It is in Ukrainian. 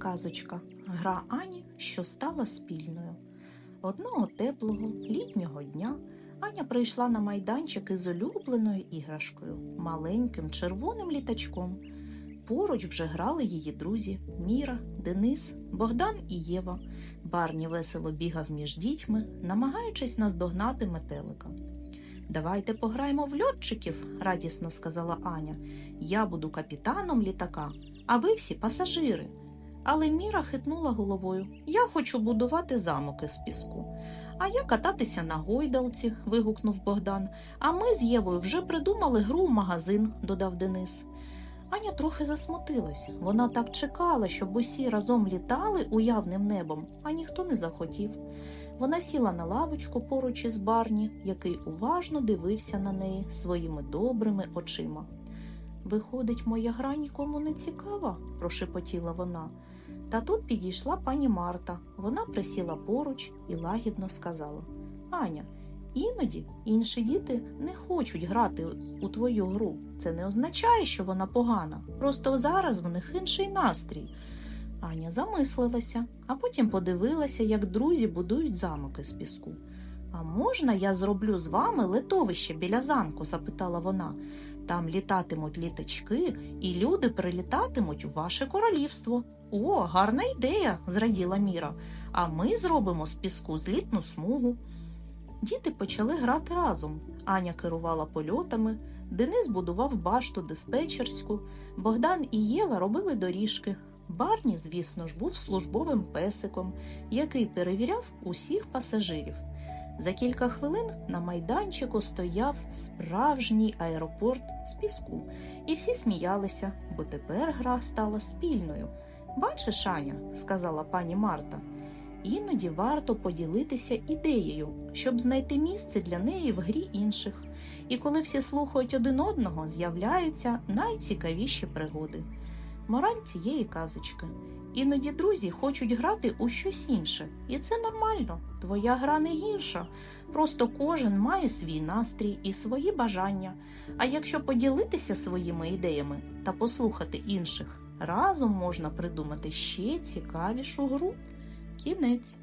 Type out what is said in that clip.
казочка. Гра Ані, що стала спільною. Одного теплого літнього дня Аня прийшла на майданчик із улюбленою іграшкою, маленьким червоним літачком. Поруч вже грали її друзі Міра, Денис, Богдан і Єва. Барні весело бігав між дітьми, намагаючись наздогнати метелика. Давайте пограємо в льотчиків, радісно сказала Аня. Я буду капітаном літака, а ви всі пасажири. Але Міра хитнула головою. Я хочу будувати замок із піску. А я кататися на гойдалці, вигукнув Богдан. А ми з Євою вже придумали гру в магазин, додав Денис. Аня трохи засмутилась. Вона так чекала, щоб усі разом літали уявним небом, а ніхто не захотів. Вона сіла на лавочку поруч із Барні, який уважно дивився на неї своїми добрими очима. Виходить, моя гра нікому не цікава, прошепотіла вона. Та тут підійшла пані Марта. Вона присіла поруч і лагідно сказала: Аня, іноді інші діти не хочуть грати у твою гру. Це не означає, що вона погана. Просто зараз в них інший настрій. Аня замислилася, а потім подивилася, як друзі будують замок із піску. А можна я зроблю з вами литовище біля замку? запитала вона. Там літатимуть літачки, і люди прилітатимуть у ваше королівство. О, гарна ідея, зраділа Міра. А ми зробимо з піску злітну смугу. Діти почали грати разом. Аня керувала польотами, Денис будував башту диспетчерську, Богдан і Єва робили доріжки. Барні, звісно ж, був службовим песиком, який перевіряв усіх пасажирів. За кілька хвилин на майданчику стояв справжній аеропорт з піску, і всі сміялися, бо тепер гра стала спільною. Бачиш, Аня, сказала пані Марта, іноді варто поділитися ідеєю, щоб знайти місце для неї в грі інших. І коли всі слухають один одного, з'являються найцікавіші пригоди. Мораль цієї казочки. Іноді друзі хочуть грати у щось інше, і це нормально. Твоя гра не гірша. Просто кожен має свій настрій і свої бажання. А якщо поділитися своїми ідеями та послухати інших, разом можна придумати ще цікавішу гру. Кінець.